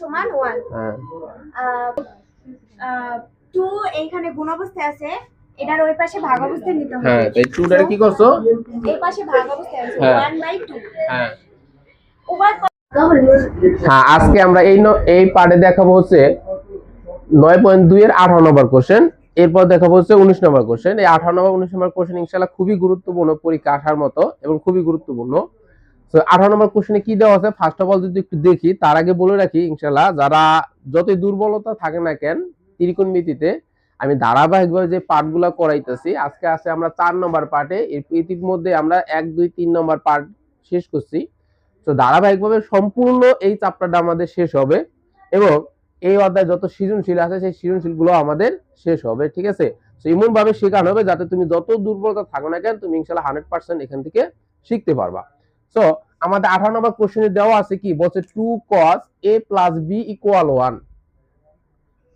সমান ওয়ান হ্যাঁ। টু এইখানে গুণ অবস্থায় আছে এটার ওই পাশে ভাগ অবস্থায় নিতে হবে। হ্যাঁ তাই টুটারে কি করছ? এই পাশে ভাগ অবস্থায় আছে হ্যাঁ। ওয়ান বাই টু হ্যাঁ। ওভার হ্যাঁ আজকে আমরা এই এই পার্টে দেখাবো হচ্ছে নয় পয়েন্ট দুই এর আঠারো নম্বর কোশ্চেন এরপর দেখাবো হচ্ছে উনিশ নম্বর কোশ্চেন এই আঠারো নম্বর উনিশ নম্বর কোশ্চেন ইনশাল্লাহ খুবই গুরুত্বপূর্ণ পরীক্ষা আসার মতো এবং খুবই গুরুত্বপূর্ণ। আঠারো নম্বর কোশ্চেনে কি দেওয়া আছে? ফার্স্ট অফ অল যদি একটু দেখি, তার আগে বলে রাখি ইনশাল্লাহ যারা যতই দুর্বলতা থাকে না কেন ত্রিকোণমিতিতে আমি ধারাবাহিকভাবে যে পার্টগুলো করাইতেছি, আজকে আছে আমরা চার নম্বর পার্টে ইতিমধ্যে আমরা এক, দুই, তিন নম্বর পার্ট শেষ করছি। তো ধারাবাহিকভাবে সম্পূর্ণ এই চাপটাটা আমাদের শেষ হবে এবং এই অধ্যায় যত সৃজনশীল আছে, সেই সৃজনশীলগুলো আমাদের শেষ হবে, ঠিক আছে? তো এমনভাবে শেখানো হবে যাতে তুমি যত দুর্বলতা থাকো না কেন, তুমি ইনশাল্লাহ হান্ড্রেড পার্সেন্ট এখান থেকে শিখতে পারবা। তো আমাদের আঠারো নম্বর কোশ্চেনে দেওয়া আছে কি? বলছে two cos A plus B equal one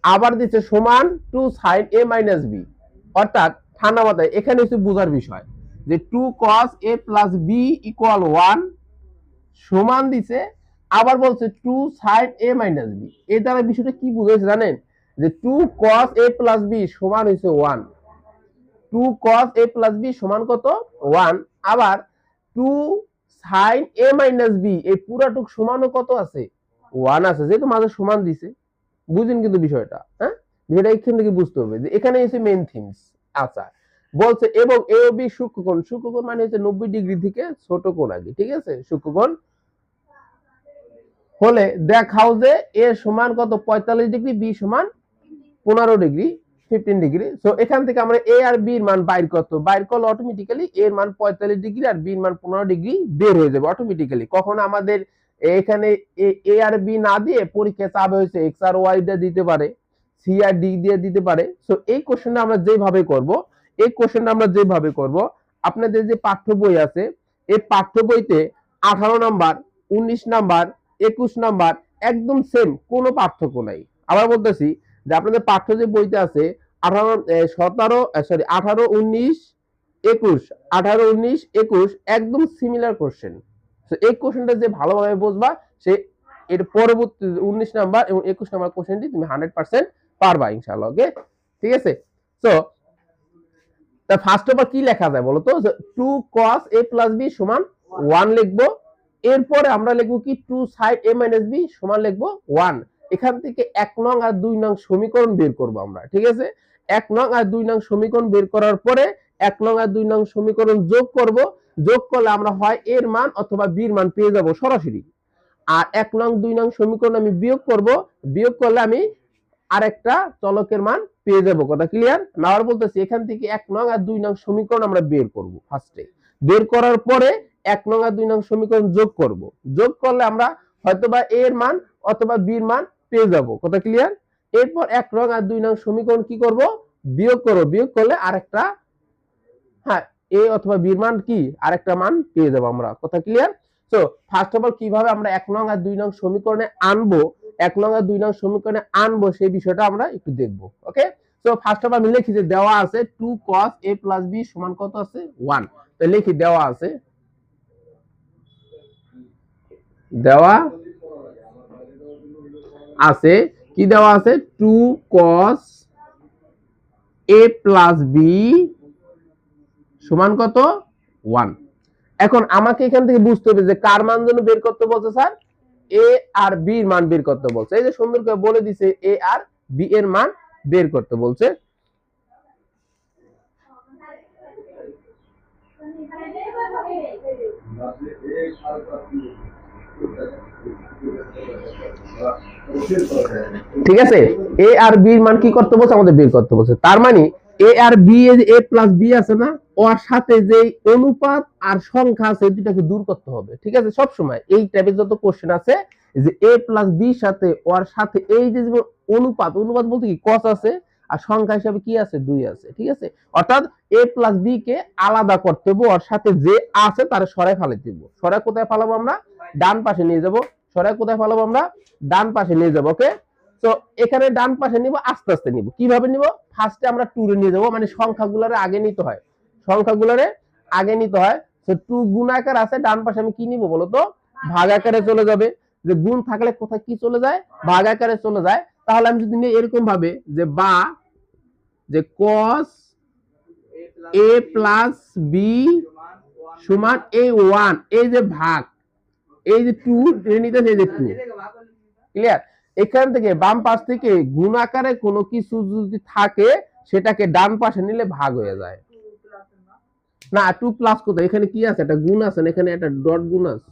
আবার দিচ্ছে সমান two sine A minus B অর্থাৎ ঠান্ডা মাথায়, এখানে হচ্ছে বোঝার বিষয় যে two cos A plus B equal one সমান দিছে, আবার বলছে two sine A minus B এর দ্বারা বিষয়টা কি বুঝেছে জানেন? যে two cos A plus B সমান হয়েছে one two cos A plus B সমান কত? ওয়ান আবার two sine A minus B, এই পুরাটুক সমানও কত আছে? ওয়ান আছে, যেহেতু মাঝে সমান দিছে। বুঝেন কিন্তু বিষয়টা হ্যাঁ? বিষয়টা এখান থেকে বুঝতে হবে যে এখানে এসে মেইন থিমস আচ্ছা বলছে এবং এ ও বি সূক্ষ্মকোণ সূক্ষ্মকোণ মানে হচ্ছে নব্বই ডিগ্রি থেকে ছোট কোণ আগে, ঠিক আছে? সূক্ষ্মকোণ হলে দেখাও যে এ সমান কত? পঁয়তাল্লিশ ডিগ্রি, বি সমান পনেরো ডিগ্রি। ফিফটিন ডিগ্রি সো এখান থেকে আমরা এ আর বি এর মান বাইর করতে বাইর করলে অটোমেটিক্যালি এর মান পঁয়তাল্লিশ ডিগ্রি আর বি এর মান পনেরো ডিগ্রি বের হয়ে যাবে অটোমেটিক্যালি কখন আমাদের এখানে এ আর বি না দিয়ে পরীক্ষা চাবে হয়েছে এক্স আর ওয়াই দিয়ে দিতে পারে সি আর ডি দিয়ে দিতে পারে। সো এই কোশ্চেনটা আমরা যেভাবে করব, এই কোশ্চেনটা আমরা যেভাবে করব, আপনাদের যে পাঠ্য বই আছে, এই পাঠ্য বইতে আঠারো নাম্বার, উনিশ নাম্বার, একুশ নাম্বার, একদম সেম কোনো পার্থক্য নাই। আবার বলতেছি যে আপনাদের পাঠ্য যে বইতে আছে, আঠারো সতেরো সরি আঠারো, উনিশ, একুশ, আঠারো, উনিশ, একুশ, একদম সিমিলার কোশ্চেন এই কোশ্চেনটা যে ভালোভাবে বুঝবা, সে এর পরবর্তী উনিশ নাম্বার এবং একুশ নাম্বার কোশ্চেনটি তুমি হান্ড্রেড পার্সেন্ট পারবা ইনশাল্লাহ ওকে ঠিক আছে? তো তা ফার্স্ট অফ কি লেখা যায় বলো তো two cos A plus B সমান ওয়ান লিখব। এরপরে আমরা লিখব কি? Two sine A minus B সমান লিখব ওয়ান এখান থেকে এক নং আর দুই নং সমীকরণ বের করব আমরা, ঠিক আছে? এক নং আর দুই নং সমীকরণ বের করার পরে এক নং আর দুই নং সমীকরণ যোগ করব, যোগ করলে আমরা হয় এর মান অথবা বির মান পেয়ে যাব সরাসরি। আর এক নং দুই নং সমীকরণ আমি বিয়োগ করব, বিয়োগ করলে আমি আরেকটা চলকের মান পেয়ে যাব, কথা ক্লিয়ার না আর বলতেছি, এখান থেকে এক নং আর দুই নং সমীকরণ আমরা বের করব ফার্স্টে বের করার পরে এক নং আর দুই নং সমীকরণ যোগ করব। যোগ করলে আমরা হয়তোবা এর মান অথবা বি এর মান পেয়ে যাব। কথা ক্লিয়ার এরপর এক নং আর দুই নং সমীকরণ কি করব? বিয়োগ করব। বিয়োগ করলে আরেকটা হ্যাঁ এ অথবা বি মান কি? আরেকটা মান পেয়ে যাব আমরা। কথা ক্লিয়ার তো ফার্স্ট অফ অল কীভাবে আমরা এক নং আর দুই নং সমীকরণে আনব? এক নং আর দুই নং সমীকরণে আনব সেই বিষয়টা আমরা একটু দেখব। ওকে তো ফার্স্ট অফ অল আমি লিখি যে দেওয়া আছে two cos A plus B সমান কত আছে? ওয়ান তো লিখি দেওয়া আছে, দেওয়া আছে, কি দেওয়া আছে? Two cos A plus B সমান কত? ওয়ান এখন আমাকে এখান থেকে বুঝতে হবে যে কার মান জন্য বের করতে বলছে, স্যার? এ আর বি এর মান বের করতে বলছে। এই যে সুন্দর করে বলে দিছে এ আর বি এর মান বের করতে বলছে। ঠিক আছে? এ আর বি মান কি করতে বলছে? আমাদের বের করতে বলছে। তার মানে এ আর বি এ প্লাস বি আছে না, ওর সাথে যে অনুপাত আর সংখ্যা আছে দুটাকে দূর করতে হবে। ঠিক আছে? সব সময় এই টাইপের যত কোশ্চেন আছে, যে এ প্লাস বি সাথে ওর সাথে এই যে অনুপাত অনুপাত বলতে কি? কস আছে আর সংখ্যা হিসাবে কি আছে? দুই আছে, ঠিক আছে? অর্থাৎ এ প্লাস বি কে আলাদা করতে হবে সাথে যে আছে তার সরাই ফালে দিব সরাই কোথায় ফালাবো আমরা? ডান পাশে নিয়ে যাব। সরাই কোথায় ফালাবো আমরা? ডান পাশে নিয়ে যাব ওকে তো এখানে ডান পাশে নিব, আস্তে আস্তে নিব। কীভাবে নিব? ফার্স্টে আমরা টুরে নিয়ে যাব মানে সংখ্যাগুলোরে আগে নিতে হয়। সংখ্যাগুলোরে আগে নিতে হয়। তো টু গুণাকার আছে, ডান পাশে আমি কি নিব বলো তো ভাগ আকারে চলে যাবে। যে গুণ থাকলে কোথায় কি চলে যায়? ভাগ আকারে চলে যায়। তাহলে আমি যদি নিই এরকম ভাবে যে বা, যে cos a প্লাস বি সমান এই ওয়ান এই যে ভাগ, এই যে টু নিতেছে এই যে টু ক্লিয়ার এখান থেকে বাম পাশ থেকে গুণ আকারে কোনো কিছু যদি থাকে, সেটাকে ডান পাশে নিলে ভাগ হয়ে যায়। না টু প্লাস কোথায়? এখানে কি আছে? একটা গুণ আছে এখানে একটা ডট গুণ আছে।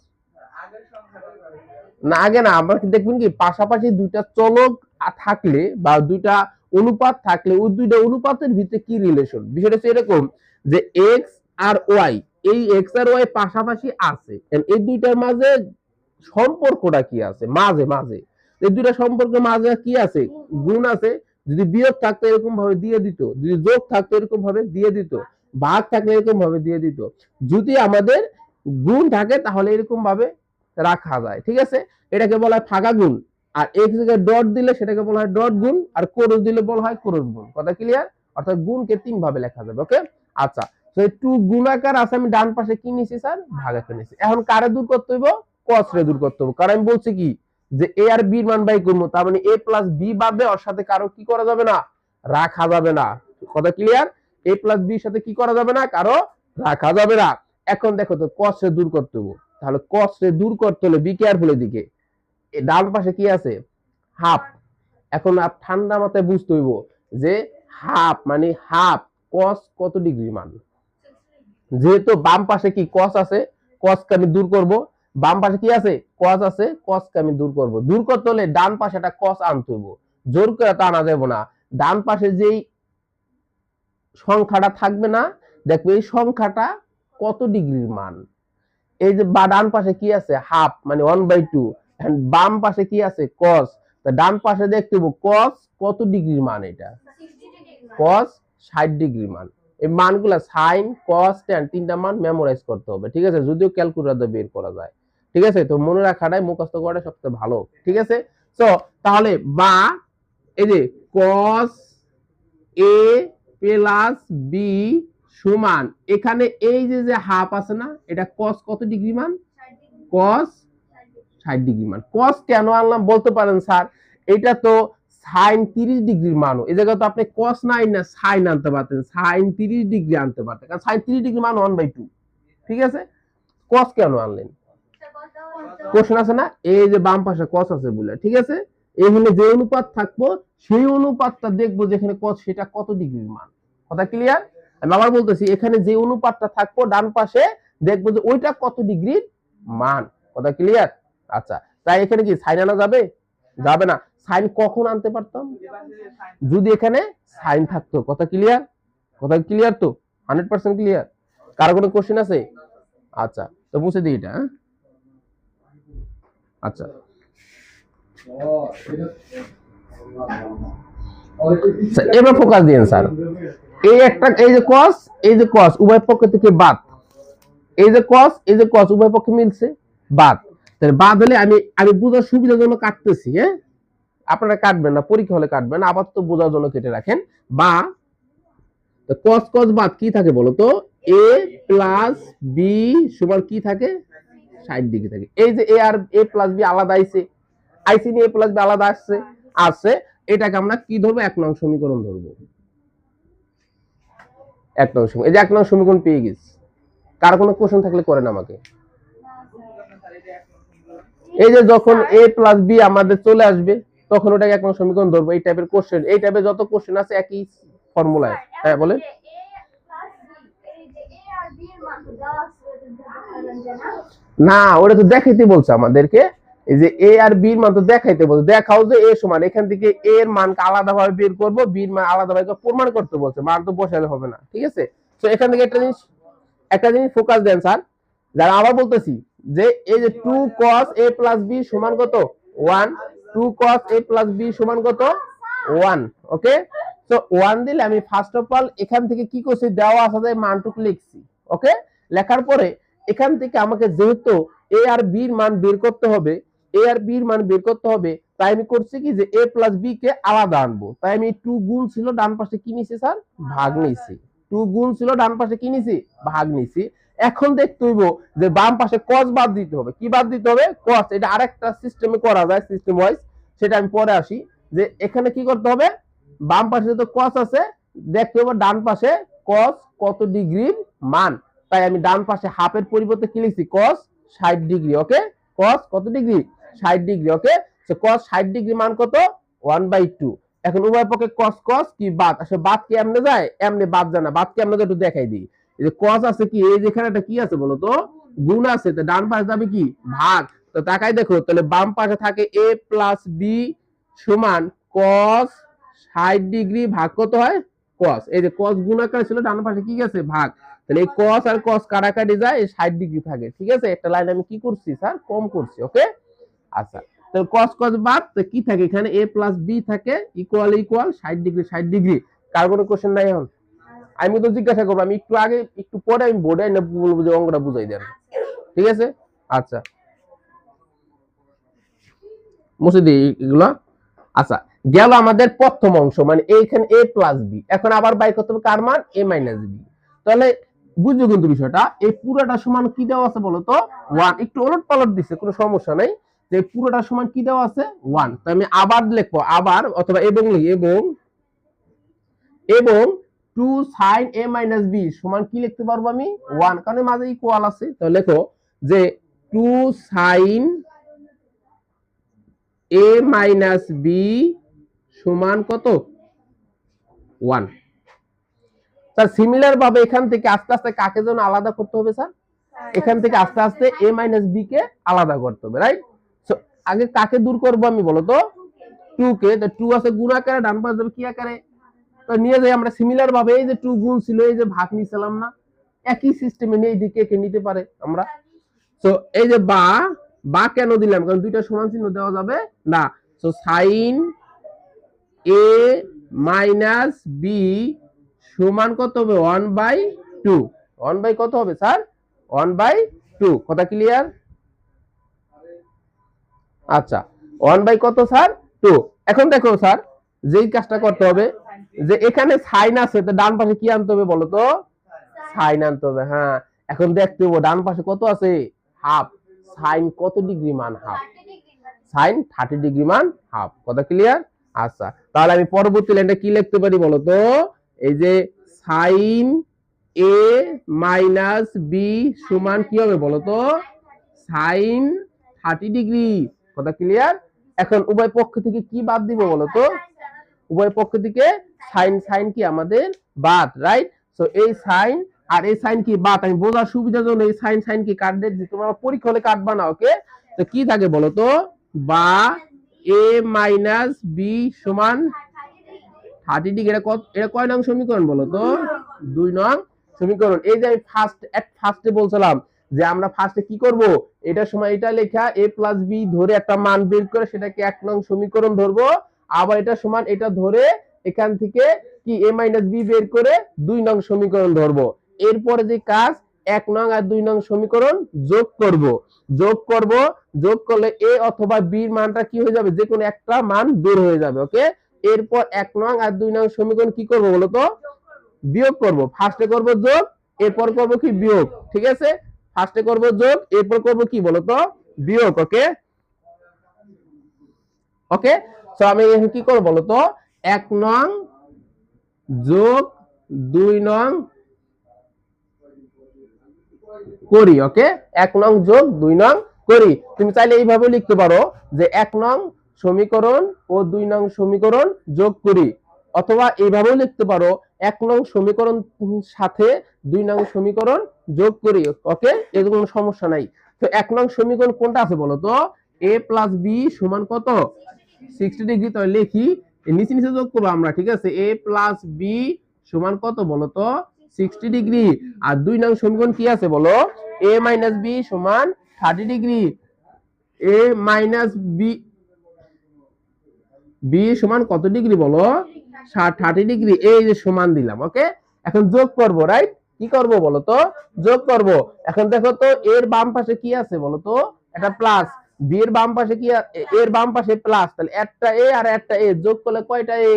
না, আগে না আমরা দেখবেন কি? পাশাপাশি দুইটা চলক থাকলে বা দুইটা অনুপাত থাকলে ওই দুইটা অনুপাতের ভিতরে কি রিলেশন বিষয়টা হচ্ছে এরকম যে এক্স আর ওয়াই এই এক্স আর ওয়াই পাশাপাশি আছে। এই দুইটার মাঝে সম্পর্কটা কি আছে? মাঝে মাঝে। এই দুইটা সম্পর্কের মাঝে কি আছে? গুণ আছে। যদি বিয়োগ থাকতো এরকম ভাবে দিয়ে দিত। যদি যোগ থাকতো এরকম ভাবে দিয়ে দিত। ভাগ থাকলে এরকম ভাবে দিয়ে দিত। যদি আমাদের গুণ থাকে তাহলে এরকম ভাবে রাখা যায়। ঠিক আছে? এটাকে বলা হয় ফাঁকা গুণ। আর এক্স থেকে ডট দিলে সেটাকে বলা হয় ডট গুণ, আর ক্রস দিলে বলা হয় ক্রস গুণ। কথা ক্লিয়ার অর্থাৎ গুণকে তিন ভাবে লেখা যাবে ওকে আচ্ছা তো এই টু গুণাকার আছে, আমি ডান পাশে কি নিছি স্যার ভাগাকার নিছি। এখন কারে দূর করতে হইব? কস রে দূর করতে হবে কারণ আমি বলছি কি, যে এ আর বি মান বাই করব, তার মানে এ প্লাস বি বাদে ওর সাথে কারও কি করা যাবে না? রাখা যাবে না। কথা ক্লিয়ার এ প্লাস বি সাথে কি করা যাবে না? কারও রাখা যাবে না। এখন দেখো তো কস রে দূর করতে হবে তাহলে কস রে দূর করতে হলে বি কেয়ারফুল এদিকে। এ ডান পাশে কি আছে? হাফ। এখন আপ ঠান্ডা মাথায় বুঝতে হইব যে হাফ মানে হাফ, কস কত ডিগ্রি মান? যেহেতু বাম পাশে কি কস আছে, কসকে আমি দূর করব। বাম পাশে কি আছে? কস আছে, কসকে আমি দূর করব। দূর করতে হলে ডান পাশে একটা কস আনতে হইব। জোর করে তা আনা যাবে না। ডান পাশে যেই সংখ্যাটা থাকবে না, দেখবে এই সংখ্যাটা কত ডিগ্রির মান? এই যে বা ডান পাশে কি আছে? হাফ মানে ওয়ান বাই টু। বাম পাশে কি আছে? কস ডান পাশে দেখতে কস কত ডিগ্রির মান এটা? কস ষাট ডিগ্রি মান। এই মানগুলা সাইন কস ট্যান তিনটা মান মেমোরাইজ করতে হবে ঠিক আছে? যদিও ক্যালকুলেটর বের করা যায় ঠিক আছে? তো মনে রাখাটাই মুখস্থ করাটাই সবচেয়ে ভালো ঠিক আছে? তো তাহলে বা এই যে কস এ প্লাস বি সমান এখানে এই যে যে হাফ আছে না এটা কস কত ডিগ্রি মান? কস ষাট ডিগ্রি মান। কস কেন আনলাম বলতে পারেন স্যার, এটা তো সাইন তিরিশ ডিগ্রির মানও। এই জায়গায় তো আপনি কস নাইন না সাইন আনতে পারতেন সাইন তিরিশ ডিগ্রি আনতে পারতেন। কারণ সাইন তিরিশ ডিগ্রি মান ওয়ান বাই টু ঠিক আছে? কস কেন আনলেন? কোশ্চেন আছে না? এই যে বাম পাশে কস আছে বলে। ঠিক আছে? এখানে যে অনুপাত থাকব, সেই অনুপাতটা দেখব যেখানে কস সেটা কত ডিগ্রির মান। কথা ক্লিয়ার আমি আবার বলতেছি, এখানে যে অনুপাতটা থাকব, ডান পাশে দেখব যে ওইটা কত ডিগ্রির মান। কথা ক্লিয়ার আচ্ছা তাই এখানে কি সাইন আনা যাবে? যাবে না। সাইন কখন আনতে পারতাম? যদি এখানে সাইন থাকতো। কথা ক্লিয়ার কথা ক্লিয়ার তো? হান্ড্রেড পার্সেন্ট ক্লিয়ার কারও কোনো কোশ্চেন আছে? আচ্ছা তো মুছে দিই এটা হ্যাঁ? আচ্ছা। এবার ফোকাস দিন স্যার। এই একটা, এই যে কস এই যে কস উভয় পক্ষ থেকে বাদ। এই যে কস এই যে কস উভয় পক্ষে মিলছে। বাদ। তাহলে বাদ হলে আমি আমি বোঝার সুবিধার জন্য কাটতেছি হ্যাঁ? আপনারা কাটবেন না, পরীক্ষা হলে কাটবেন আবার তো বোঝার জন্য কেটে রাখেন। বা কস কস বাদ কি থাকে বলো তো? এ প্লাস বি সমান কি থাকে? ষাট ডিগ্রি থাকে। এই যে এ আর এ প্লাস বি আলাদা আইছে আইসি নিয়ে এ প্লাস বি আলাদা আসছে আসছে, এটাকে আমরা কি ধরবো? এক নং সমীকরণ ধরবো। এক নং সমীকরণ, এই যে এক নং সমীকরণ পেয়ে গেছি। কার কোনো কোশ্চেন থাকলে করেন আমাকে। এই যে যখন এ প্লাস বি আমাদের চলে আসবে তখন ওটাকে এক সমীকরণ ধরবো এই টাইপের কোশ্চেন এই টাইপের যত কোশ্চেন আছে একই ফর্মুলায় হ্যাঁ বলেন। না ওটা তো দেখাইতে বলছে আমাদেরকে। এই যে এ আর বি এর মান তো দেখাইতে বলছে। দেখাও যে এ সমান এখান থেকে এ এর মানকে আলাদা ভাবে বের করব বি এর মান আলাদা ভাবে প্রমাণ করতে বলছে মান তো বসালে হবে না ঠিক আছে? তো এখান থেকে একটা জিনিস একটা জিনিস ফোকাস দেন স্যার। যারা আবার বলতেছি যে এই যে two cos A plus B সমান কত? One two cos A plus B সমান কত? ওয়ান ওকে তো ওয়ান দিলে আমি ফার্স্ট অফ অল এখান থেকে কি করছি? দেওয়া আছে মানটুকু লিখছি ওকে লেখার পরে এখান থেকে আমাকে যেহেতু এ আর বি এর মান বের করতে হবে এ আর বি এর মান বের করতে হবে, তাই আমি করছি কি যে এ প্লাস বি কে আলাদা আনব। তাই আমি টু গুণ ছিল, ডান পাশে কি নিছি স্যার? ভাগ নিছি। টু গুণ ছিল, ডান পাশে কি নিছি? ভাগ নিছি। এখন দেখতে হইব যে বাম পাশে কস বাদ দিতে হবে। কি বাদ দিতে হবে? কস এটা আরেকটা সিস্টেমে করা যায় সিস্টেম ওয়াইজ সেটা আমি পরে আসি। যে এখানে কি করতে হবে? বাম পাশে তো কস আছে, দেখতে হবে ডান পাশে কস কত ডিগ্রির মান। তাই আমি ডান পাশে হাফের পরিবর্তে কি লিখছি? কস ষাট ডিগ্রি ওকে কস কত ডিগ্রি ষাট ডিগ্রি ওকে কস ষাট ডিগ্রি মান কত? ওয়ান বাই টু এখন উভয় পক্ষে কস কস কি বাদ? আসলে বাদ কি এমনে যায়? এমনি বাদ যায় না। বাদ কি যায় একটু দেখাই দিই। এই যে কস আছে কি? এই যেখানে একটা কি আছে বলো তো গুণ আছে, তো ডান পাশে যাবে কি? ভাগ। তো তাকাই দেখো, তাহলে বাম পাশে থাকে এ প্লাস বি সমান কস ষাট ডিগ্রি ভাগ কত হয়? কস এই যে কস গুণাকার ছিল, ডান পাশে কি গেছে? ভাগ। তাহলে এই কস আর কস কাটাকাটি যায়? এই ষাট ডিগ্রি থাকে ঠিক আছে? একটা লাইন আমি কি করছি, স্যার? কম করছি ওকে আচ্ছা। তাহলে কস কস বাদ, তো কি থাকে? এখানে এ প্লাস বি থাকে ইকুয়াল ইকুয়াল ষাট ডিগ্রি ষাট ডিগ্রি। কার কোনো কোশ্চেন নাই এখন? আমি তো জিজ্ঞাসা করব, আমি একটু আগে, একটু পরে আমি বোর্ডে বলব যে অঙ্কটা বুঝাই দেন। ঠিক আছে? আচ্ছা। মুছে দিই এগুলো। আচ্ছা গেল আমাদের প্রথম অংশ মানে এইখানে এ প্লাস বি এখন আবার বাই করতে হবে কার মান? এ মাইনাস বি তাহলে কিন্তু বিষয়টা? এই পুরোটা সমান কি দেওয়া আছে বলো তো? ওয়ান একটু ওলট পালট দিচ্ছে কোনো সমস্যা নাই। যে পুরোটা সমান কি দেওয়া আছে? ওয়ান তো আমি আবার লিখব, আবার অথবা এবং লিখি এবং এবং two sine A minus B সমান কি লিখতে পারব আমি? ওয়ান। কারণ মাঝে ইকুয়াল আছে। তো লেখো যে two sine A minus B সমান কত? ওয়ান। স্যার সিমিলার ভাবে এখান থেকে আস্তে আস্তে কাকে যেন আলাদা করতে হবে স্যার? এখান থেকে আস্তে আস্তে এ মাইনাস বি কে আলাদা করতে হবে রাইট আগে কাকে দূর করব আমি বলো তো? টু কে। তো টু আছে গুণ আকারে ডান পাশ যাবে কি আকারে? নিয়ে যাই আমরা সিমিলার ভাবে, এই যে টু গুণ ছিল, এই যে ভাগ নিছিলাম না, একই সিস্টেমে নিয়ে দিকে কে নিতে পারে আমরা। তো এই যে বা বা কেন দিলাম? কারণ দুইটা সমান চিহ্ন দেওয়া যাবে। না তো সাইন এ মাইনাস বি সমান কত হবে? One by two one by কত হবে, স্যার? ওয়ান বাই টু কথা ক্লিয়ার আচ্ছা ওয়ান বাই কত, স্যার? টু এখন দেখো, স্যার, যেই কাজটা করতে হবে যে এখানে সাইন আছে, তো ডান পাশে কি আনতে হবে বলো তো? সাইন আনতে হবে হ্যাঁ। এখন দেখতে হবে, ডান পাশে কত আছে? হাফ। সাইন কত ডিগ্রি মান? হাফ। সাইন থার্টি ডিগ্রি মান? হাফ। কথা ক্লিয়ার আচ্ছা তাহলে আমি পরবর্তী লাইনটা কি লিখতে পারি বলো তো? এই যে সাইন এ মাইনাস বি সমান কি হবে বলো তো? Sine thirty degree. কথা ক্লিয়ার এখন উভয় পক্ষ থেকে কি বাদ দিব বলো তো? উভয় পক্ষ থেকে সাইন সাইন কি আমাদের? বাদ রাইট সো এই সাইন আর এই সাইন কি বাদ? আমি বোঝার সুবিধার জন্য এই সাইন সাইন কি কাট দিয়ে তোমার পরীক্ষা হলে কাটবা না ওকে তো কি থাকে বলো তো? বা, এ মাইনাস বি সমান থার্টি ডিগ্রি এটা কত, এটা কয় নং সমীকরণ বলো তো? দুই নং সমীকরণ। এই যে আমি ফার্স্ট এট ফার্স্টে বলছিলাম যে আমরা ফার্স্টে কি করব? এটা সময় এটা লেখা এ প্লাস বি ধরে একটা মান বের করে সেটাকে এক নং সমীকরণ ধরবো। আবার এটা সমান এটা ধরে এখান থেকে কি এ মাইনাস বি বের করে দুই নং সমীকরণ ধরবো। এরপরে যে কাজ, এক নং আর দুই নং সমীকরণ যোগ করব। যোগ করব, যোগ করলে এ অথবা বি মানটা কি হয়ে যাবে? যে কোনো একটা মান বের হয়ে যাবে ওকে এরপর এক নং আর দুই নং সমীকরণ কি করব বলো তো? বিয়োগ করব। ফার্স্টে করব যোগ, এরপর করব কি বিয়োগ, ঠিক আছে? ফার্স্টে করব যোগ, এরপর করব কি বলো তো? বিয়োগ ওকে ওকে সো আমি কি করব বলো তো? এক নং যোগ দুই নং করি ওকে এক নং যোগ দুই নং করি। তুমি চাইলে এইভাবে লিখতে পারো যে এক নং সমীকরণ ও দুই নং সমীকরণ যোগ করি। অথবা এইভাবেও লিখতে পারো, এক নং সমীকরণ সাথে দুই নং সমীকরণ যোগ করি ওকে এর কোনো সমস্যা নাই। তো এক নং সমীকরণ কোনটা আছে বলো তো? এ প্লাস বি সমান কত? সিক্সটি ডিগ্রি তো লিখি নিচে নিচে যোগ করব আমরা, ঠিক আছে? এ প্লাস বি সমান কত বলো তো? সিক্সটি ডিগ্রি আর দুই নং সমীকরণ কি আছে বলো? এ মাইনাস বি সমান thirty degree A minus B B সমান কত ডিগ্রি বলো? থার্টি ডিগ্রি এই যে সমান দিলাম ওকে এখন যোগ করব রাইট কি করব বলো তো? যোগ করব। এখন দেখো তো, এর বাম পাশে কি আছে বলো তো? এটা প্লাস বি বাম পাশে কি এর বাম পাশে প্লাস তাহলে একটা এ আর একটা এ যোগ করলে কয়টা এ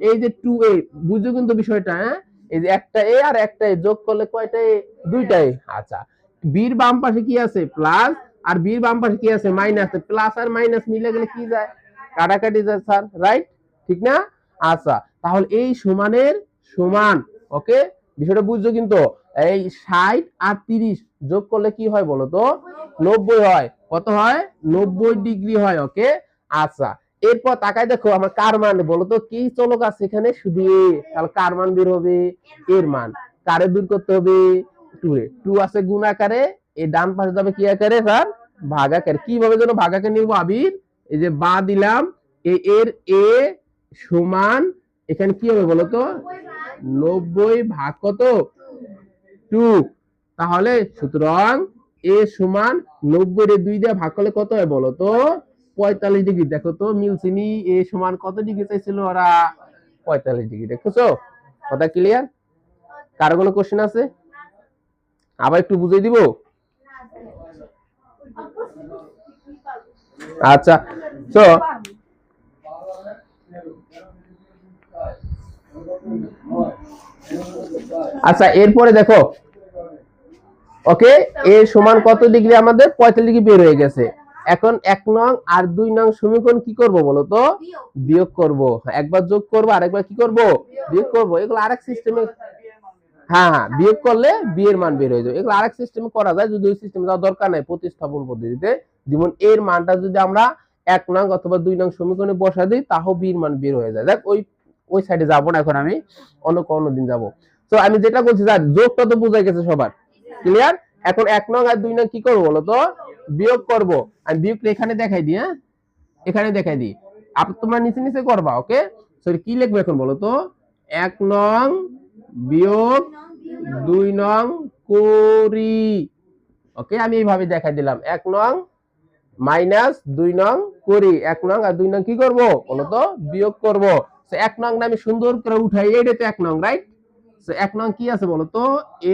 এই যে টু এ বুঝছ কিন্তু বিষয়টা হ্যাঁ? এই যে একটা এ আর একটা এ যোগ করলে কয়টা এ দুইটাই আচ্ছা বির বাম পাশে কি আছে? প্লাস আর বির বাম পাশে কি আছে? মাইনাস প্লাস আর মাইনাস মিলে গেলে কি যায়? কাটাকাটি যায় স্যার রাইট ঠিক না? আচ্ছা তাহলে এই সমানের সমান ওকে বিষয়টা বুঝছ কিন্তু? এই ষাট আর তিরিশ যোগ করলে কি হয় বলো তো নব্বই হয়। কত হয়? নব্বই ডিগ্রি হয়, ওকে? আচ্ছা এরপর তাকায় দেখো, আমার কার মান বলো তো, কি চলক আছে এখানে? শুধু তাহলে কার মান বের হবে এর মান। কারে দূর করতে হবে? টু এ। টু আছে গুণ আকারে এই ডান পাশে যাবে কি আকারে? স্যার ভাগ আকারে। কীভাবে যেন ভাগ আকারে নিব, আবির? এই যে বা দিলাম, এ এর এ সমান, এখানে কি হবে বলো তো? নব্বই ভাগ কত? টু। তাহলে সুতরাং এ সমান নব্বই এর দুই দিয়ে ভাগ করলে কত হয় বলো তো? পঁয়তাল্লিশ ডিগ্রি। দেখো তো মিলছিনি এ সমান কত ডিগ্রি চাইছিল ওরা? পঁয়তাল্লিশ ডিগ্রি। দেখছ? কথা ক্লিয়ার কারও কোনো কোশ্চেন আছে? আবার একটু বুঝিয়ে দিব? আচ্ছা তো আচ্ছা এরপরে দেখো ওকে এ সমান কত ডিগ্রি আমাদের? পঁয়তাল্লিশ ডিগ্রি বের হয়ে গেছে। এখন এক নং আর দুই নং সমীকরণ কি করব বলো তো? বিয়োগ করব। একবার যোগ করব আর একবার কি করব? বিয়োগ করব। এগুলো আরেক সিস্টেমে হ্যাঁ হ্যাঁ বিয়োগ করলে বিয়ের মান বের হয়ে যাবে। এগুলো আরেক সিস্টেমে করা যায়, যদি ওই সিস্টেমে যাওয়ার দরকার নাই, প্রতিস্থাপন পদ্ধতিতে। যেমন এর মানটা যদি আমরা এক নং অথবা দুই নং সমীকরণে বসা দিই তাও বিয়ের মান বের হয়ে যায়। দেখ, ওই ওই সাইডে যাব না এখন আমি, অন্য কোনো দিন যাব। তো আমি যেটা বলছি যোগটা তো বোঝা গেছে সবার। ক্লিয়ার এখন এক নং আর দুই নং কি করব বলো তো? বিয়োগ করব। আমি বিয়োগটা এখানে দেখাই দিই হ্যাঁ? এখানে দেখাই দিই। আপ তোমরা নিচে নিচে করবা ওকে সরি কি লিখব এখন বলো তো? এক নং বিয়োগ দুই নং করি। ওকে আমি এইভাবে দেখাই দিলাম। এক নং মাইনাস দুই নং করি। এক নং আর দুই নং কি করব বলো তো? বিয়োগ করব। এক না আমি সুন্দর করে উঠাই এটা তো এক নং রাইট এক নং কি আছে বলো তো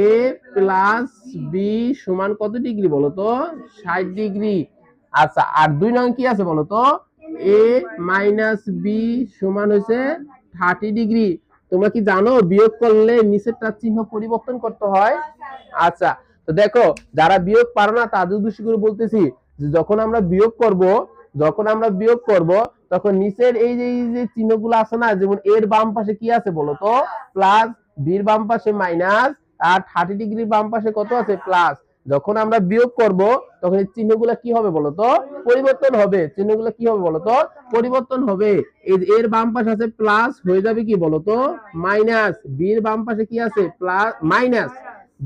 এ প্লাস বি সমান কত ডিগ্রি বলো তো ষাট ডিগ্রি। আচ্ছা আর দুই নং কি আছে বলো তো এ মাইনাস বি সমান হয়েছে থার্টি ডিগ্রি। তোমরা কি জানো? বিয়োগ করলে নিচেরটার চিহ্ন পরিবর্তন করতে হয়? আচ্ছা তো দেখো, যারা বিয়োগ পারো না, তাদের উদ্দেশ্য করে বলতেছি যখন আমরা বিয়োগ করব, যখন আমরা বিয়োগ করব, তখন নিচের এই যে চিহ্নগুলো আছে না, যেমন এর বাম পাশে কি আছে বলো তো প্লাস বির বাম পাশে মাইনাস আর থার্টি ডিগ্রির বাম পাশে কত আছে? প্লাস যখন আমরা বিয়োগ করব তখন এই চিহ্নগুলো কি হবে বলো তো? পরিবর্তন হবে। চিহ্নগুলো কি হবে বলো তো? পরিবর্তন হবে। এর বাম পাশে আছে প্লাস হয়ে যাবে কি বলো তো? মাইনাস বির বাম পাশে কি আছে? প্লাস মাইনাস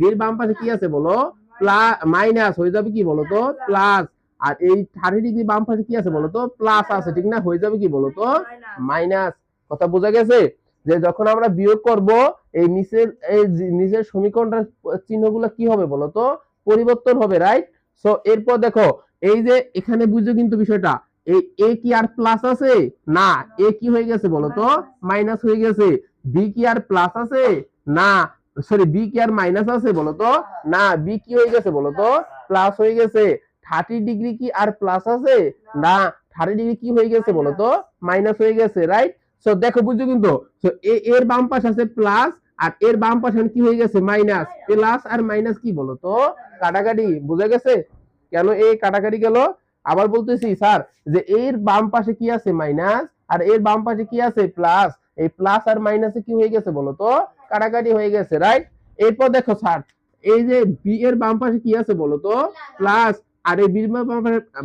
বির বাম পাশে কি আছে বলো? প্লাস মাইনাস হয়ে যাবে কি বলো তো? প্লাস আর এই থার্টি ডিগ্রি বাম পাশে কি আছে বলতো প্লাস আছে ঠিক না? হয়ে যাবে কি বলতো মাইনাস কথা বোঝা গেছে? যে যখন আমরা বিয়োগ করব এই নিচের এই নিচের সমীকরণটার চিহ্নগুলো কি হবে বলো তো? পরিবর্তন হবে রাইট সো এরপর দেখো, এই যে এখানে বুঝছ কিন্তু বিষয়টা, এই এ কি আর প্লাস আছে? না এ কি হয়ে গেছে বলো তো? মাইনাস হয়ে গেছে। বি কি আর প্লাস আছে? না সরি বি কি আর মাইনাস আছে বলো তো? না বি কি হয়ে গেছে বলো তো? প্লাস হয়ে গেছে। থার্টি ডিগ্রি কি আর প্লাস আছে? না থার্টি ডিগ্রি কি হয়ে গেছে বলো তো? মাইনাস হয়ে গেছে রাইট সো দেখো বুঝছ কিন্তু। সো এর বাম পাশে আছে প্লাস আর এর বাম পাশে কি হয়ে গেছে? মাইনাস। প্লাস আর মাইনাস কি বলো তো? কাটাকাটি। বুঝে গেছে? কেন এই কাটাকাটি গেল? আবার বলতেছি, স্যার, যে এর বাম পাশে কি আছে? মাইনাস। আর এর বাম পাশে কি আছে? প্লাস। এই প্লাস আর মাইনাসে কি হয়ে গেছে বলো তো? কাটাকাটি হয়ে গেছে রাইট এরপর দেখো, স্যার, এই যে বি এর বাম পাশে কি আছে বলো তো? প্লাস। আর এই বির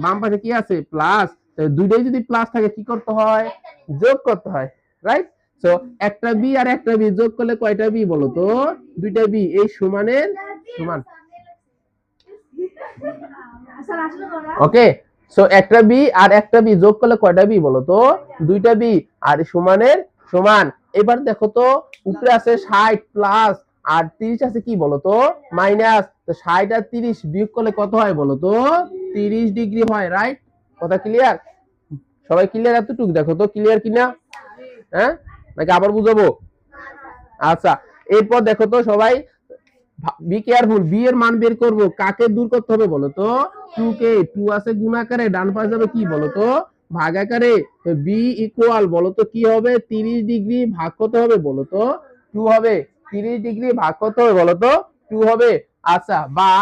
বাম পাশে কি আছে? প্লাস। দুইটাই যদি প্লাস থাকে, কি করতে হয়? যোগ করতে হয় রাইট সো একটা বি আর একটা বি যোগ করলে কয়টা বি বলো তো? দুইটা বি এই সমানের সমান। ওকে সো একটা বি আর একটা বি যোগ করলে কয়টা বি বলো তো? দুইটা বি আর সমানের সমান। এবার দেখো তো, উপরে আছে ষাট প্লাস আর তিরিশ আছে কি বলো তো? মাইনাস তো ষাট আর তিরিশ বিয়োগ করলে কত হয় বলো তো? তিরিশ ডিগ্রি হয় রাইট কথা ক্লিয়ার সবাই ক্লিয়ার এতটুকু? দেখো তো ক্লিয়ার কিনা? হ্যাঁ? নাকি আবার বুঝাবো? আচ্ছা এরপর দেখো তো সবাই বি কেয়ারফুল বি এর মান বের করব। কাকে দূর করতে হবে বলো তো? টু কে। টু আছে গুণাকারে ডান পাশে যাবে কি বলো তো? ভাগাকারে বি ইকুয়াল বলো তো কি হবে? তিরিশ ডিগ্রি ভাগ কত হবে বলো তো? টু হবে। তিরিশ ডিগ্রি ভাগ কত হবে বলো তো? টু হবে। আচ্ছা বা।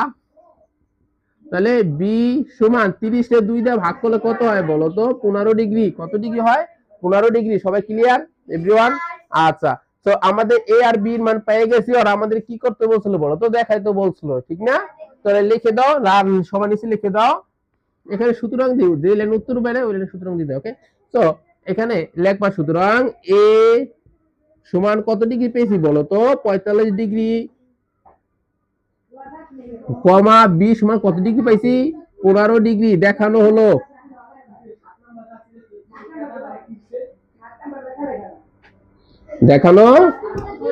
তাহলে বি সমান তিরিশে দুই দিয়ে ভাগ করলে কত হয় বলো তো? পনেরো ডিগ্রি। কত ডিগ্রি হয়? পনেরো ডিগ্রি, সবাই ক্লিয়ার এভরিওয়ান আচ্ছা তো আমাদের এ আর বি মান পেয়ে গেছি, আর আমাদের কি করতে বলছিল বলো তো? দেখাই তো বলছিল, ঠিক না? তাহলে লিখে দাও রান সমান নিচে লিখে দাও। এখানে সুতরাং দিও, যে লাইন উত্তর বেড়ে, ওই লাইনে সুতরাং দিতে ওকে তো এখানে লেখবা সুতরাং এ সমান কত ডিগ্রি পেয়েছি বলো তো? পঁয়তাল্লিশ ডিগ্রি কমা বি সমান কত ডিগ্রি পাইছি পনেরো ডিগ্রি, দেখানো হলো। দেখানো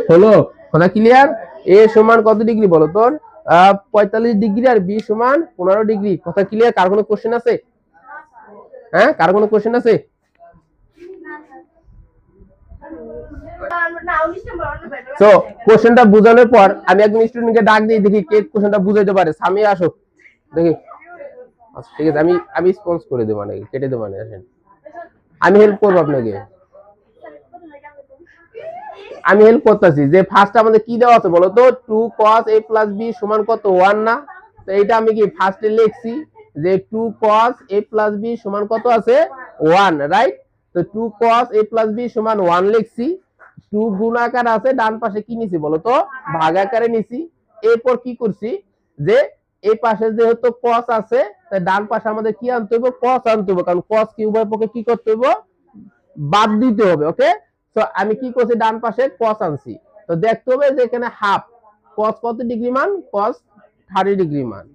হলো। কথা ক্লিয়ার এ সমান কত ডিগ্রি বলো তোর? পঁয়তাল্লিশ ডিগ্রি আর বি সমান পনেরো ডিগ্রি। কথা ক্লিয়ার কার কোনো কোশ্চেন আছে? হ্যাঁ কার কোনো কোশ্চেন আছে? তো পর আমি ডাক দেখি কে বুঝাইতে পারে। দেখি। আচ্ছা ঠিক আছে, আমি আমি স্পন্স করে নাকি? কেটে দেবো না আমি হেল্প করব আপনাকে। আমি হেল্প করতেছি। যে ফার্স্ট আমাদের কি দেওয়া আছে বলো তো? Two cos A plus B সমান কত? ওয়ান না? তো এটা আমি কি ফার্স্টে লিখছি যে two cos A plus B সমান কত আছে? ওয়ান রাইট তো two cos A plus B সমান ওয়ান লিখছি। টু গুণাকার আছে, ডান পাশে কি নিছি বলো তো? ভাগাকারে নিছি। এরপর কি করছি? যে এই পাশে যেহেতু কস আছে, তাই ডান পাশে আমাদের কি আনতে হবে কস আনতে হবে কারণ কস কি উভয় পক্ষে কি করতে হবে বাদ দিতে হবে ওকে তো আমি কি করছি ডান পাশে কস আনছি। তো দেখতে হবে যে এখানে হাফ কস কত ডিগ্রি মান? কস থার্টি ডিগ্রি মান।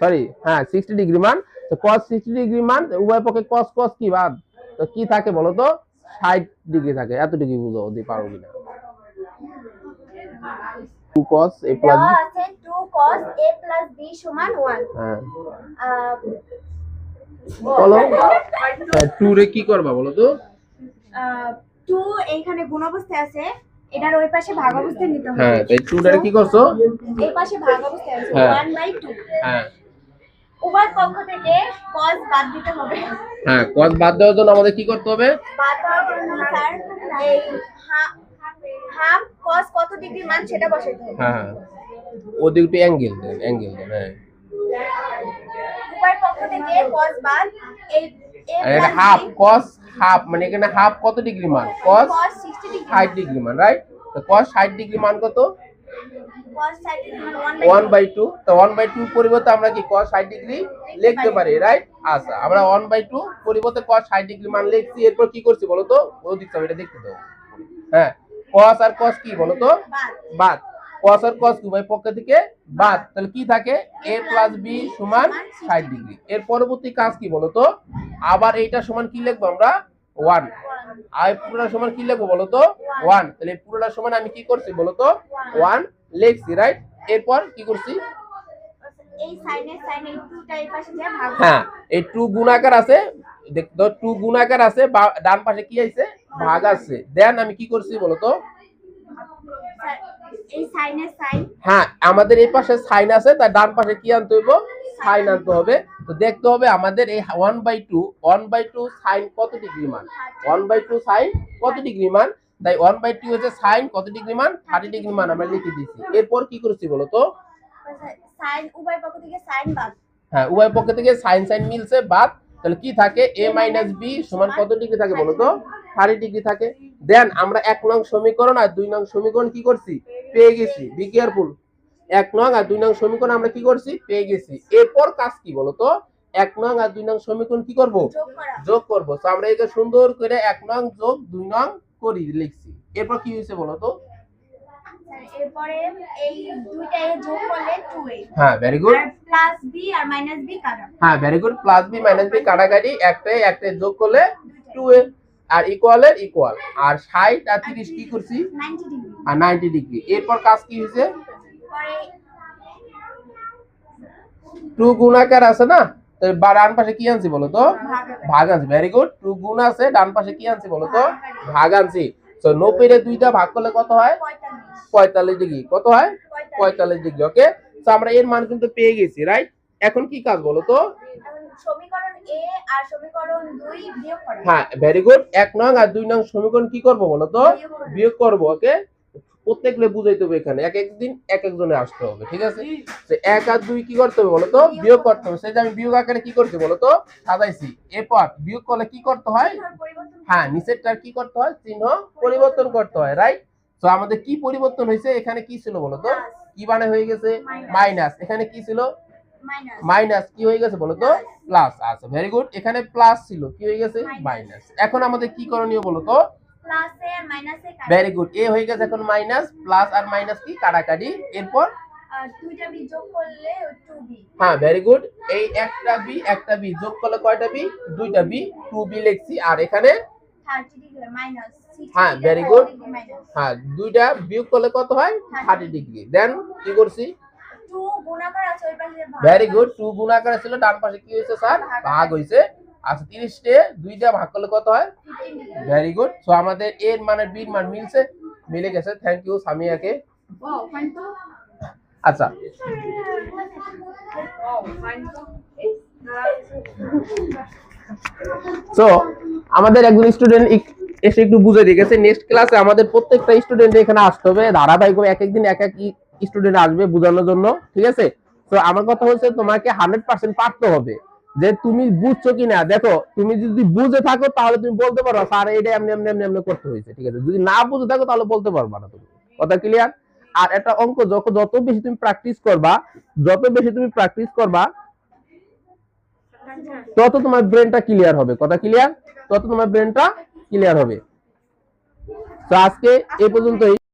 সরি হ্যাঁ সিক্সটি ডিগ্রি মান। তো কস সিক্সটি ডিগ্রি মান উভয় পক্ষে কস কস কি বাদ? তো কি থাকে বলো তো ষাট ডিগ্রি থাকে। এত ডিগ্রি বুঝো দি পারো কিনা। টু কস এ প্লাস দেওয়া আছে 2 cos a plus b সমান 1 হ্যাঁ। বলো। টু রে কি করবা বলো তো? 2 এইখানে গুণ অবস্থায় আছে এটার ওই পাশে ভাগ অবস্থায় নিতে হবে। হ্যাঁ তাই টু রে কি করছ? এই পাশে ভাগ অবস্থায় আছে হ্যাঁ। 1 বাই 2 হ্যাঁ। উভয় পক্ষ থেকে cos বাদ দিতে হবে। হ্যাঁ কস বাদ দেওয়ার জন্য আমাদের কি করতে হবে? বাদ দেওয়ার জন্য স্যার এই হাফ cos কত ডিগ্রি মান সেটা বসাইতে হবে। হ্যাঁ ওদিকে একটু অ্যাঙ্গেল দেন অ্যাঙ্গেল দেন হ্যাঁ। উভয় পক্ষ থেকে cos বাদ এই আর এটা হাফ কস হাফ মানে এখানে হাফ কত ডিগ্রি মান? Cos 60 ডিগ্রি মান রাইট তো কস ষাট ডিগ্রি মান কত? Cos 60 মান 1 ওয়ান বাই বাই টু তো ওয়ান বাই টু পরিবর্তে আমরা কি কস ষাট ডিগ্রি লিখতে পারি। রাইট আচ্ছা আমরা ওয়ান বাই টু পরিবর্তে কস ষাট ডিগ্রি মান লিখছি এরপর কি করছি বলো তো ও দিকটা এটা দেখতে দাও। হ্যাঁ কস আর কস কি বলো তো বাদ। বাদ। কস আর কস উভয় পক্ষ থেকে বাদ। তাহলে কি থাকে? এ প্লাস বি সমান ষাট ডিগ্রি। এর পরবর্তী কাজ কি বলো তো আবার এইটা সমান কি লিখব আমরা? ওয়ান। আর পুরোটা সমান কি লিখব বলো তো ওয়ান। তাহলে পুরোটা সমান আমি কি করছি বলো তো ওয়ান লিখছি রাইট এরপর কি করছি? এই এই এই হ্যাঁ এই টু গুণাকার আছে। টু গুণাকার আছে ডান পাশে কি আছে? ভাগ আছে। দেন আমি কি করছি বলো তো স্যার, এই সাইনের সাইন হ্যাঁ আমাদের এই পাশে সাইন আছে তার ডান পাশে কি আনতে হইব? সাইন আনতে হবে। তো দেখতে হবে আমাদের এই one by two one by two sine কত ডিগ্রি মান? ওয়ান বাই টু সাইন কত ডিগ্রি মান? তাই ওয়ান বাই টু হচ্ছে সাইন কত ডিগ্রি মান? থার্টি ডিগ্রি মান আমরা লিখে দিয়েছি। এরপর কি করেছি বলো তো? সাইন উভয় পক্ষ থেকে সাইন বাদ। হ্যাঁ উভয় পক্ষ থেকে সাইন সাইন মিলছে বাদ। তাহলে কি থাকে? এ মাইনাস বি সমান কত ডিগ্রি থাকে বলো তো? থার্টি ডিগ্রি থাকে। দেন আমরা এক নং সমীকরণ আর দুই নং সমীকরণ কি করছি? পেয়ে গেছি। বি কেয়ারফুল এক নং আর দুই নং সমীকরণ আমরা কি করছি? পেয়ে গেছি। এরপর কাজ কি বলো তো এক নং আর দুই নং সমীকরণ কি করব? যোগ করা। করব। তো আমরা এটা সুন্দর করে এক নং যোগ দুই নং করি লিখছি। এরপর কি হয়েছে বলো তো এরপরে এই দুইটা এ যোগ করলে 2a হ্যাঁ ভেরি গুড প্লাস বি আর মাইনাস বি কাটা হ্যাঁ very good plus B minus B কাটাকাটি একটাই একটাই যোগ করলে টু এ। আর ইকুয়াল এর ইকুয়াল আর ষাট আর তিরিশ কি করছি? 90 ডিগ্রি আর নাইনটি ডিগ্রি এরপর কাজ কি হয়েছে? টু গুণাকার আছে না? তো ডান পাশে কি আনছি বলো তো? ভাগ আনছি। ভেরি গুড টু গুণ আছে ডান পাশে কি আনছি বলো তো? ভাগ আনছি। তো নব্বই রে দুইটা ভাগ করলে কত হয়? 45 পঁয়তাল্লিশ ডিগ্রি কত হয়? 45 পঁয়তাল্লিশ ডিগ্রি ওকে তো আমরা এর মান কিন্তু পেয়ে গেছি রাইট এখন কি কাজ বলো তো? সমীকরণ এ আর সমীকরণ 2 বিয়োগ করা। হ্যাঁ ভেরি গুড এক নং আর দুই নং সমীকরণ কি করব বলো তো? বিয়োগ করব ওকে? বুঝাইতে হবে এখানে। এক এক একজনে আসতে হবে ঠিক আছে? তো এক আর দুই কি করতে হবে বলো তো? বিয়োগ করতে হবে। সেটা আমি বিয়োগ আকারে কি করছি বলো তো? সাজাইছি। এরপর বিয়োগ করলে কি করতে হয়? হ্যাঁ নিচেরটার কি করতে হয়? চিহ্ন পরিবর্তন করতে হয় রাইট তো আমাদের কি পরিবর্তন হয়েছে? এখানে কি ছিল বলো তো? কি মানে হয়ে গেছে মাইনাস এখানে কি ছিল? মাইনাস কি হয়ে গেছে বলো তো প্লাস আচ্ছা ভেরি গুড এখানে প্লাস ছিল কি হয়ে গেছে? মাইনাস এখন আমাদের কি করণীয় বলো তো প্লাসে আর মাইনাসে কাটা ভেরি গুড এ হয়ে গেছে এখন মাইনাস প্লাস আর মাইনাস কি? কাটাকাটি। এরপর? আর দুইটা বি যোগ করলে 2b হ্যাঁ ভেরি গুড এই একটা বি একটা বি যোগ করলে কয়টা বি দুইটা বি টু বি লিখছি। আর এখানে? 30 ডিগ্রি মাইনাস হ্যাঁ. হ্যাঁ দুইটা বিয়োগ করলে কত হয়? থার্টি ডিগ্রি দেন কি করছি? ভেরি গুড টু গুণাকার ছিল ডান পাশে কি হয়েছে স্যার? ভাগ হয়েছে। আচ্ছা তিরিশটে দুইটা ভাগ করলে কত হয়? 15 ভেরি গুড সো আমাদের এর মানে বির মান মিলছে মিলে গেছে। থ্যাংক ইউ সামিয়াকে. আচ্ছা. সো আমাদের একজন স্টুডেন্ট এসে একটু বুঝে দিয়ে গেছে। নেক্সট ক্লাসে আমাদের প্রত্যেকটা স্টুডেন্ট এখানে আসতে হবে। ধারাবাহিকভাবে এক একদিন এক এক স্টুডেন্ট আসবে বোঝানোর জন্য, ঠিক আছে? তো আমার কথা হচ্ছে তোমাকে হান্ড্রেড পার্সেন্ট পারতে হবে যে তুমি বুঝছ কিনা। দেখো, তুমি যদি বুঝে থাকো, তাহলে তুমি বলতে পারো স্যার এটা এমনি এমনি এমনি এমনি করতে হয়েছে। ঠিক আছে? যদি না বুঝে থাকো, তাহলে বলতে পারবা না তুমি। কথা ক্লিয়ার আর একটা অঙ্ক, যখন যত বেশি তুমি প্র্যাকটিস করবা, যত বেশি তুমি প্র্যাকটিস করবা, তত তোমার ব্রেনটা ক্লিয়ার হবে। কথা ক্লিয়ার তত তোমার ব্রেনটা ক্লিয়ার হবে। তো আজকে এই পর্যন্তই।